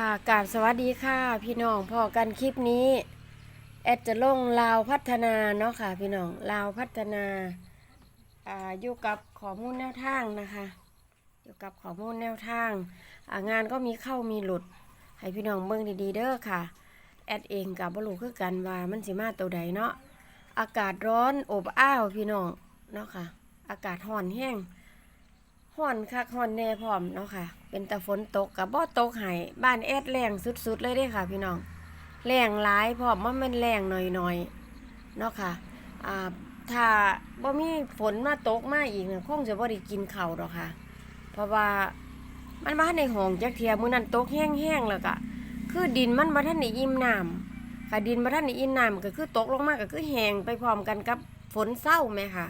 ค่ะกราบสวัสดีค่ะ พี่น้องพอกันคลิปนี้ แอดจะลงลาวพัฒนาเนาะค่ะ พี่น้องลาวพัฒนาอ่าอยู่กับข้อมูลแนวทางนะคะ อยู่กับข้อมูลแนวทางอ่างานก็มีเข้ามีหลุด ให้พี่น้องเบิ่งดีๆเด้อค่ะ แอดเองกับบรูคือกันว่ามันสิมาตัวใดเนาะอากาศร้อนอบอ้าวพี่น้องเนาะค่ะ อากาศร้อนแห้ง ห่อนคักห่อนแน่พร้อมเนาะค่ะ เป็นตะฝนตกกับบ่ตกให้บ้านแอดแรงสุดๆเลยเด้ค่ะ พี่น้องแรงหลายพร้อมมันเป็นแรงหน่อยๆเนาะค่ะอ่าถ้าบ่มีฝนมาตกมาอีกเนี่ยคงจะบ่ได้กินข้าวดอกค่ะ เพราะว่ามันบ่ทันได้องจักเทียมื้อนั้นตกแห้งๆแล้วก็คือดินมันบ่ทันได้อิ่มน้ำค่ะดินบ่ทันได้อิ่มน้ำก็คือตกลงมาก็คือแห้งไปพร้อมกันกับฝนเศร้าแม่ค่ะ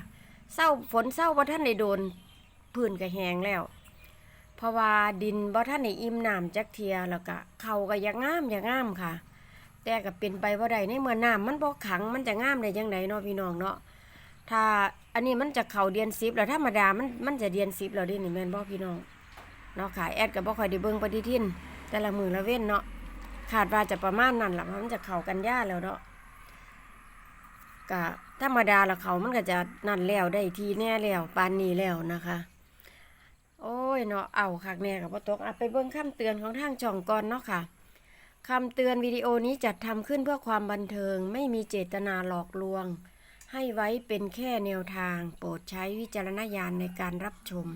เศร้าฝนเศร้าบ่ทันได้โดน พื้นก็แห้งแล้ว เพราะว่าดินบ่ท่านได้อิ่มน้ำจักเทียแล้วก็เขาก็อยากงามอยากงามค่ะ แต่ก็เป็นไปบ่ได้ในเมื่อน้ำมันบ่ขังมันจะงามได้จังไดเนาะพี่น้องเนาะถ้าอันนี้มันจะเข้าเดือน10แล้วธรรมดามันมันจะเดือน10แล้วดินี่แม่นบ่พี่น้องเนาะค่ะแอดก็บ่ค่อยได้เบิ่งปฏิทิน แต่ละมือละเว้นเนาะคาดว่าจะประมาณนั้นล่ะเพราะมันจะเข้ากันยาแล้วเนาะก็ธรรมดาแล้วเขามันก็จะนั่นแล้วได้ทีแน่แล้วปานนี้แล้วนะคะ โอ้ยเนาะเอาคักแน่กับพ่ตกอะไปเบิ่งคำเตือนของทางจ่องก่อนเนาะค่ะคำเตือนวิดีโอนี้จัดทำขึ้นเพื่อความบันเทิง ไม่มีเจตนาหลอกลวง ให้ไว้เป็นแค่แนวทาง โปรดใช้วิจารณญาณในการรับชม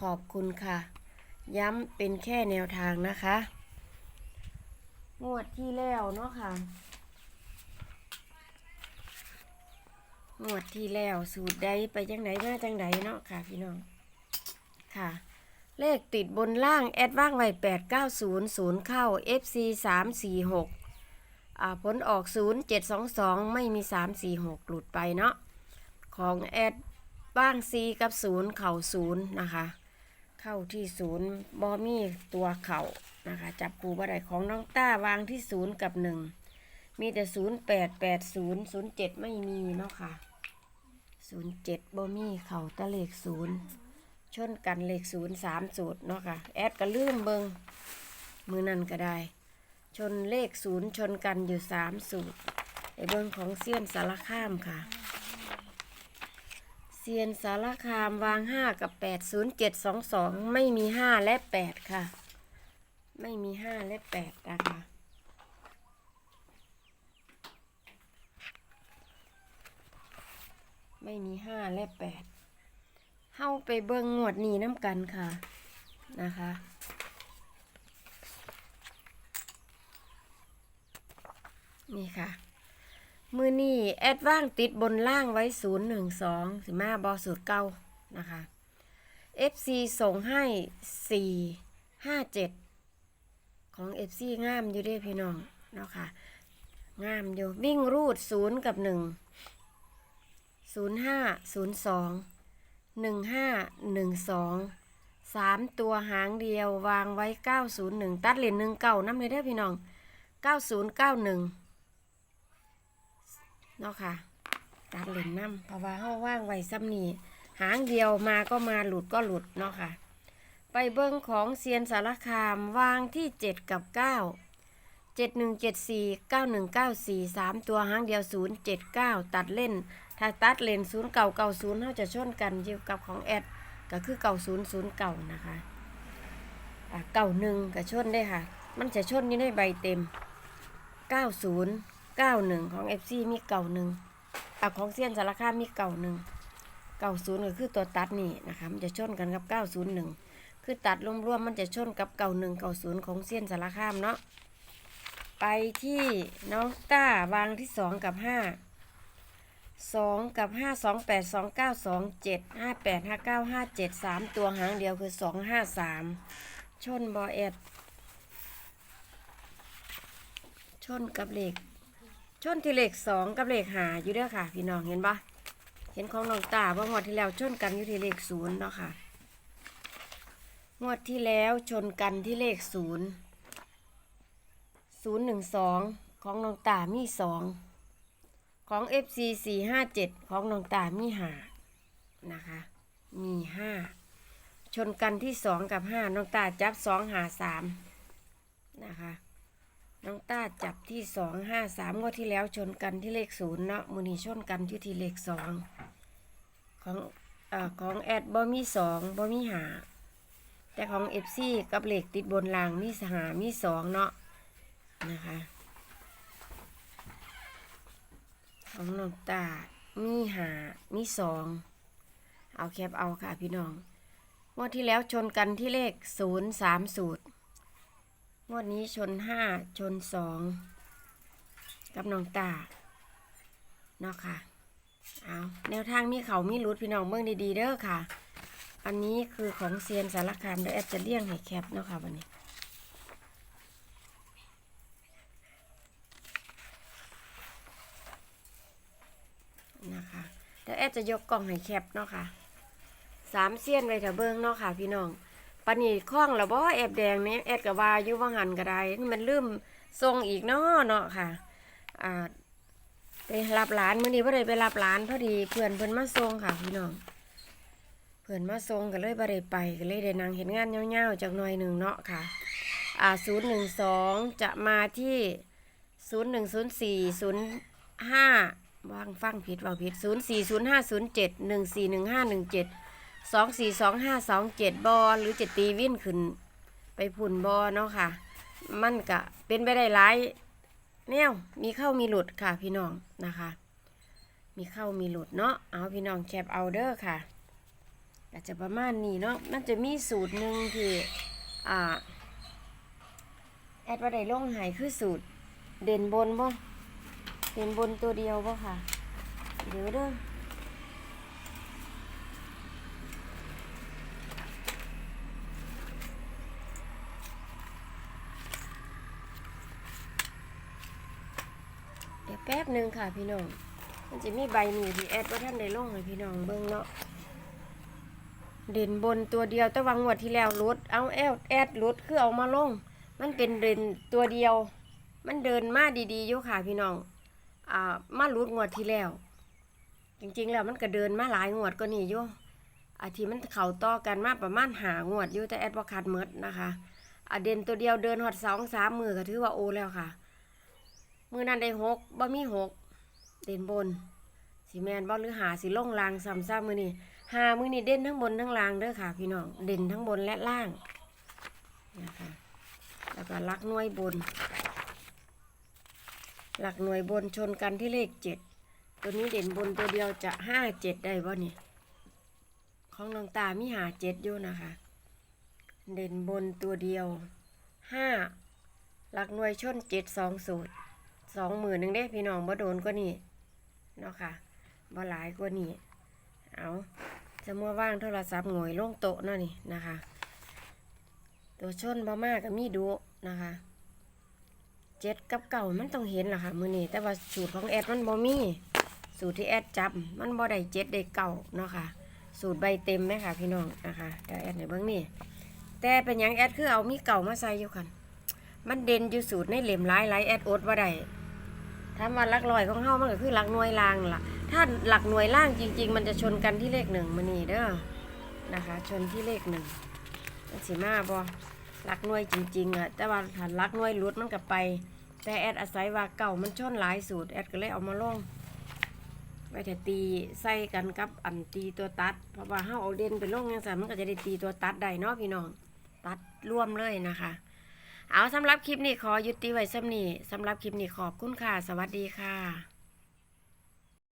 ขอบคุณค่ะ ย้ำเป็นแค่แนวทางนะคะ งวดที่แล้วเนาะค่ะงวดที่แล้วสูตรใดไปจังไหนมาจังไหนเนาะค่ะพี่น้อง ค่ะ เลขติดบนล่าง แอดว่างไว้แปดเก้าศูนย์ศูนย์เข้า FC สามสี่หกอ่าผลออกศูนย์เจ็ดสองสองไม่มีสามสี่หกหลุดไปเนาะ ของแอดบ้างซีกับศูนย์เข่าศูนย์นะคะ เข้าที่ศูนย์บอมี่ตัวเข่านะคะ จับกูบ่ได้ของน้องต้าวางที่ศูนย์กับหนึ่งมีแต่ศูนย์แปดแปดศูนย์ศูนย์เจ็ดไม่มีเนาะค่ะศูนย์เจ็ดบอมี่เข่าตะเลขศูนย์ ชนกันเลขศูนย์สามสูตรเนาะค่ะ แอดก็ลืมเบิงมือนั่นก็ได้ ชนเลขศูนย์ชนกันอยู่สามสูตรไอเบิงของเซียนสารคามค่ะเซียนสารคามวางห้ากับแปดศูนย์เจ็ดสองสองไม่มีห้าและแปดค่ะ ไม่มีห้าและแปดนะคะไม่มีห้าและแปด เฮาไปเบิ่งงวดนี้น้ำกันค่ะนะคะ นี่ค่ะ มือนี่แอดว่างติดบนล่างไว้ศูนย์หนึ่งสองสิมาบอสูตรเก้านะคะ FC ส่งให้สี่ห้าเจ็ดของ FC งามอยู่เด้วยพี่น้องเนาะค่ะงามอยู่วิ่งรูดศูนย์กับหนึ่งศูนย์ห้าศูนย์สอง หนึ่งห้าหนึ่งสองสามตัวหางเดียววางไว้เก้าศูนย์หนึ่งตัดเหรียญหนึ่งเก่าน้ำเลยเด้อพี่น้องเก้าศูนย์เก้าหนึ่งเนาะค่ะ ตัดเหรียญน้ำเพราะว่าเขาว่างไว้ซ้ำนี่หางเดียวมาก็มาหลุดก็หลุดเนาะค่ะ ไปเบิ้งของเซียนสารคามวางที่เจ็ดกับเก้าเจ็ดหนึ่งเจ็ดสี่เก้าหนึ่งเก้าสี่สามตัวหางเดียวศูนย์เจ็ดเก้าตัดเล่น ถ้าตัดเลนศูนย์เก่าเก่าศูนย์เขาจะชนกันอยู่กับของแอดก็คือเก่าศูนย์ศูนย์เก่านะคะอะเก่าหนึ่งก็ชนได้ค่ะ มันจะชนอยู่ในใบเต็มเก้าศูนย์เก้าหนึ่งของเอฟซีมีเก่าหนึ่งอะของเซียนสารคามมีเก่าหนึ่งเก่าศูนย์ก็คือตัวตัดนี่นะคะ มันจะชนกันกับเก้าศูนย์หนึ่งคือตัดรวมๆมันจะชนกับเก่าหนึ่งเก่าศูนย์ของเซียนสารคามเนาะ ไปที่น้องต้าวางที่สองกับห้า สองกับห้าสองแปดสองเก้าสองเจ็ดห้าแปดห้าเก้าห้าเจ็ดสามตัวหางเดียวคือสองห้าสามชนบอเอ็ดชนกับเลขชนที่เลขสองกับเลขหาอยู่เด้อค่ะ พี่น้องเห็นปะเห็นของน้องตาว่างวดที่แล้วชนกันอยู่ที่เลขศูนย์เนาะค่ะ งวดที่แล้วชนกันที่เลขศูนย์ศูนย์หนึ่งสองของน้องตามีสอง ของ FC 457 ของน้องตามีหานะคะ มีห้าชนกันที่สองกับห้าน้องตาจับสองหาสามนะคะน้องตาจับที่สองห้าสามงวดที่แล้วชนกันที่เลขศูนย์เนาะมือนี้ชนกันที่ที่เลขสองของเอ่อของแอดบ่มีสองบ่มีหาแต่ของเอฟซีกับเหล็กติดบนรางมีสหามีสองเนาะนะคะ ของน้องตา มีหามีสอง เอาแคปเอาค่ะพี่น้อง งวดที่แล้วชนกันที่เลขศูนย์สามสูตรงวดนี้ชนห้าชนสองกับน้องตาเนาะค่ะ เอาแนวทางมีเขามีรุดพี่น้องเมืองดีๆเด้อค่ะ อันนี้คือของเซียนสารคามเดี๋ยวแอดจะเลี่ยงให้แคปเนาะค่ะวันนี้ นะคะเดี๋ยว แอดจะยกกล่องให้แคปเนาะค่ะสามเสี้ยนไว้ถ้าเบิ้งเนาะค่ะ พี่น้องปานีคล้องแล้วบ่แอบแดงนี่แอดกับว่าอยู่ว่างหันก็ได้มันลืมทรงอีกเนาะเนาะค่ะอ่าไปรับหลานเมื้อนี้บ่ได้ไปรับหลานพอดีเพื่อนเพิ่นมาส่งค่ะ พี่น้องเพื่อนมาส่งก็เลยบ่ได้ไปก็เลยได้นั่งเห็นงานยาๆจากหน่อยหนึ่งเนาะค่ะอ่า012จะมาที่0104 05วางฟังผิดเว่าผิดศูนย์สี่ศูนย์ห้า ศูนย์เจ็ดหนึ่งสี่หนึ่งห้าหนึ่งเจ็ดสองสี่สองห้าสองเจ็ดบอหรือจะตีวิ่นขึ้น ไปผุ่นบอเนาะค่ะ มันกะเป็นไปได้หลายแนวมีเข้ามีหลุดค่ะพี่น้องนะคะ มีเข้ามีหลุดเนาะเอาพี่น้องแคปเอาเด้อค่ะก็จจะประมาณนี้เนาะมันจะมีสูตรหนึ่งที่อ่าแอดว่าได้ลงหายคือสูตรเด่นบนบ่ เป็นบนตัวเดียวป่ะค่ะ เดี๋ยวเด้อเดี๋ยวแป๊บหนึ่งค่ะพี่น้อง มันจะมีใบหนีที่แอดว่าท่านได้ลงให้พี่น้องเบิ่งเนาะ เด่นบนตัวเดียวแต่วังหวดที่แล้วรุดเอาแอดแอดรุดคือเอามาลง มันเป็นเด่นตัวเดียว มันเดินมาดีๆอยู่ค่ะพี่น้อง อ่ามาหลุดงวดที่แล้ว จริงๆแล้วมันก็เดินมาหลายงวดก็นี่อยู่อาทีมันเข่าต่อกันมาประมาณหางวดอยู่แต่แอดบอขาดเมดนะคะอาเด่นตัวเดียวเดินหอดสองสามมือก็ถือว่าโอแล้วค่ะ มือนั้นได้หกบ่มีหกเด่นบนสีแมนบ่หรือหาสีล่งลางซ้ำซ้ำมือนี่หามือนี่เด่นทั้งบนทั้งล่างเด้อค่ะ พี่น้องเด่นทั้งบนและล่างนะคะแล้วก็ลักน่วยบน หลักหน่วยบนชนกันที่เลขเจ็ดตัวนี้เด่นบนตัวเดียวจะห้าเจ็ดได้บ่นี่ของน้องตามีหาเจ็ดอยู่นะคะ เด่นบนตัวเดียวห้าหลักหน่วยชนเจ็ดสองสูตรสองหมื่นหนึ่งได้พี่น้องบ่โดนก็นี่เนาะค่ะบ่หลายกว่านี่เอาจะมัวว่างโทรศัพท์หงอยลงโต๊ะเนาะนี่นะคะ ตัวชนบ่มากก็มีดูนะคะ เจ็ดกับเก่ามันต้องเห็นล่ะค่ะมือนี้แต่ว่าสูตรของแอดมันบ่มีสูตรที่แอดจับมันบ่ได้เจ็ดได้เก่าเนาะค่ะ สูตรใบเต็มไหมค่ะพี่น้องนะคะเดี๋ยวแอดในเบื้องนี้แต่เป็นหยังแอดคือเอามีเก่ามาใส่อยู่กันมันเด่นอยู่สูตรในเหลี่ยมหลายหลายแอดอดว่าได้ถ้ามาหลักลอยของเฮามันก็คือหลักหน่วยล่างล่ะ ถ้าหลักหน่วยล่างจริง ๆ มันจะชนกันที่เลขหนึ่งมือนี้เด้อนะคะ ชนที่เลขหนึ่งมันสิมาบ่หลักหน่วยจริงๆอะแต่ว่าถ้าหลักหน่วยลุดมันก็ไป แต่แอดอาศัยว่าเก่ามันชนหลายสูตรแอดก็เลยเอามาลงไว้แต่ตีใส่กันกับอันตีตัวตัด เพราะว่าห้าเอาเด่นไปลงยังไงมันก็จะได้ตีตัวตัดได้เนาะพี่น้อง ตัดร่วมเลยนะคะ เอาสำหรับคลิปนี้ขอยุติไว้สำนี้สำหรับคลิปนี้ขอบคุณค่ะ สวัสดีค่ะ